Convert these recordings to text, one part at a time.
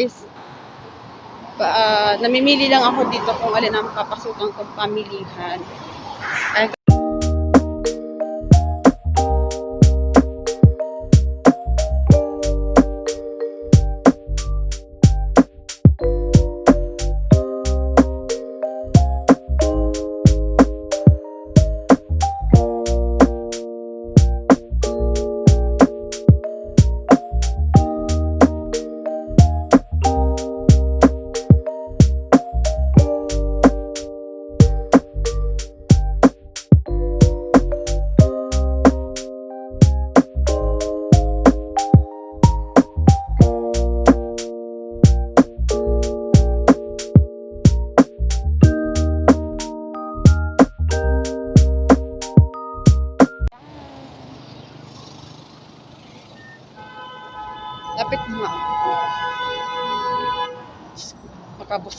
guys. Ah, namimili lang ako dito kung alin ang papasukan kong pamilihan. Ay,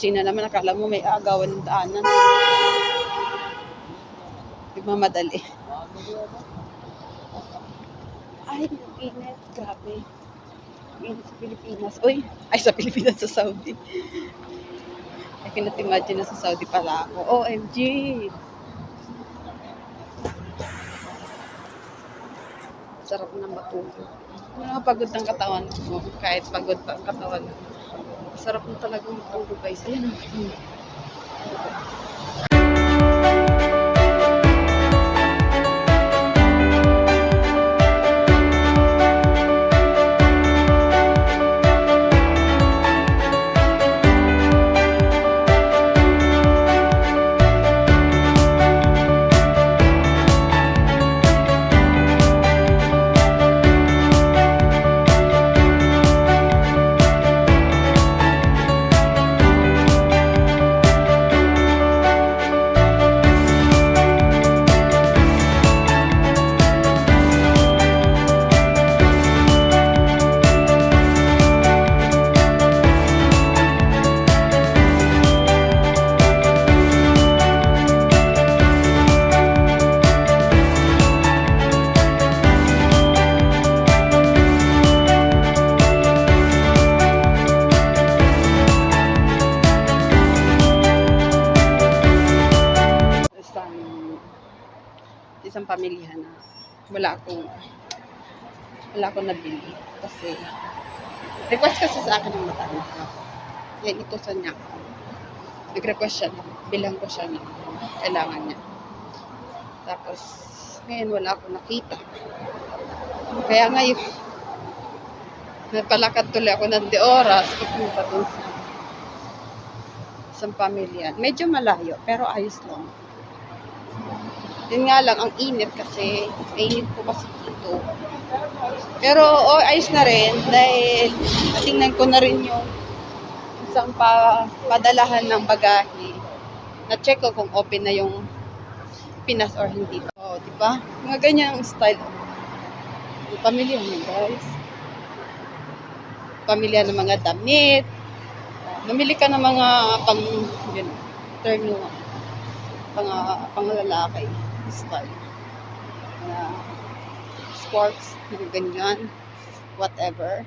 Makabusina naman, akala mo may agawan ng daanan. Nagmamadali. Ay, init. Grabe. Init sa Pilipinas. Uy, ay sa Pilipinas, sa Saudi. I cannot imagine na sa Saudi pala ako. OMG! Sarap ng matulog. Nakapagod ng katawan mo. Kahit pagod pa katawan mo. Sarap mo talagang matulog guys. Ayan ang wala akong nabili kasi request kasi sa akin ng mata. Yan ito sa niya. Nag-request siya na bilang ko siya ng kailangan niya. Tapos ngayon wala akong nakita. Kaya ngayon nagpalakad tuloy ako ng de oras papunta dun sa isang pamilya. Medyo malayo pero ayos lang. Yun nga lang, ang init kasi, mainit po kasi dito. Pero oh, ayos na rin dahil tingnan ko na rin yung isang pa, padalahan ng bagahe. Na-check ko kung open na yung Pinas or hindi. Oh, di ba? Mga ganyan ang style. Yung pamilya mo, guys. Pamilya ng mga damit. Mamili ka ng mga pang, yun, turn mo, pang, panglalaki style. Mga sports, mga ganyan, whatever.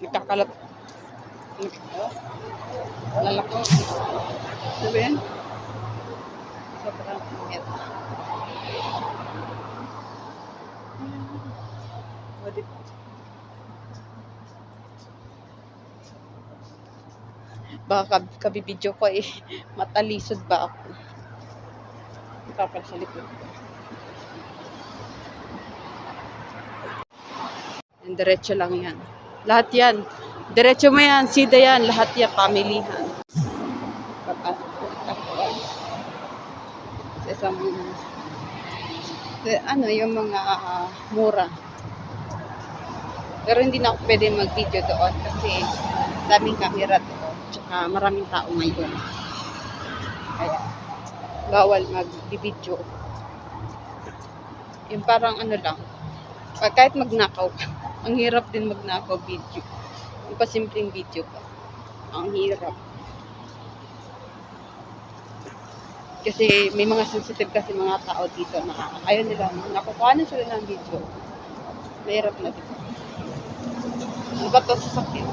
Nagkakalap. Lalako. Ano ba yan? Sobrang ba? baka kab- kabibidyo ko eh matalisod ba ako kapal sa likod. Yan, diretso lang yan. Lahat yan. Diretso mo yan sida yan lahat yan pamilihan papasok ko sa ano yung mga ah, mura. Pero hindi na ako pwede mag-video doon kasi daming camera doon. Tsaka maraming tao ngayon. Kaya, bawal mag-video. Yung parang ano lang, kahit magnakaw ka, ang hirap din magnakaw video. Yung pa simpleng video pa. Ang hirap. Kasi may mga sensitive kasi mga tao dito na ayaw nila, nakukuha na sila ng video. Mahirap na dito. Ano ba ito sasakyan?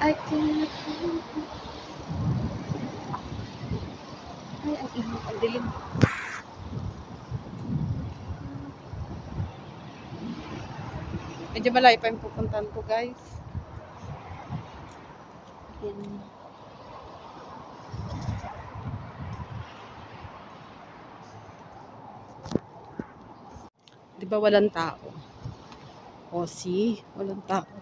I cannot Ay, ang init. Ang dilim. Medyo malayo pa yung pupuntahan ko, guys. Yan. Di ba walang tao? O, see? Walang tao.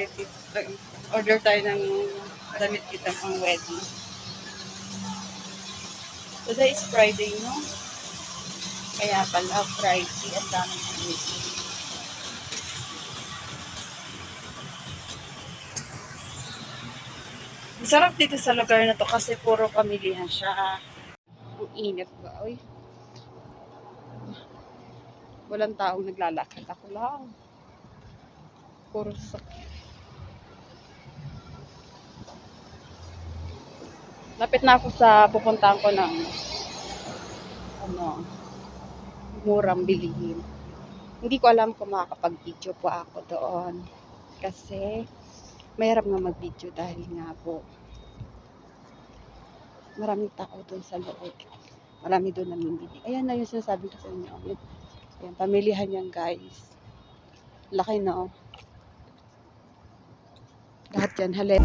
Tayo dito, order tayo ng damit kita pang wedding. Today is Friday, no? Kaya pala Friday, ang dami ng. Ang sarap dito sa lugar na to kasi puro pamilya siya. Ang init ba? Uy. Walang taong naglalakad. Ako lang. Puro sakit. Lapit na ako sa pupuntahan ko ng ano, murang bilihin. Hindi ko alam kung makakapag-video po ako doon. Kasi mahirap nga mag-video dahil nga po maraming tao doon sa loob. Marami doon namimili. Ayan na yung sinasabi ko sa inyo. Ayan, pamilihan yan guys. Laki na oh. Lahat yan, halip.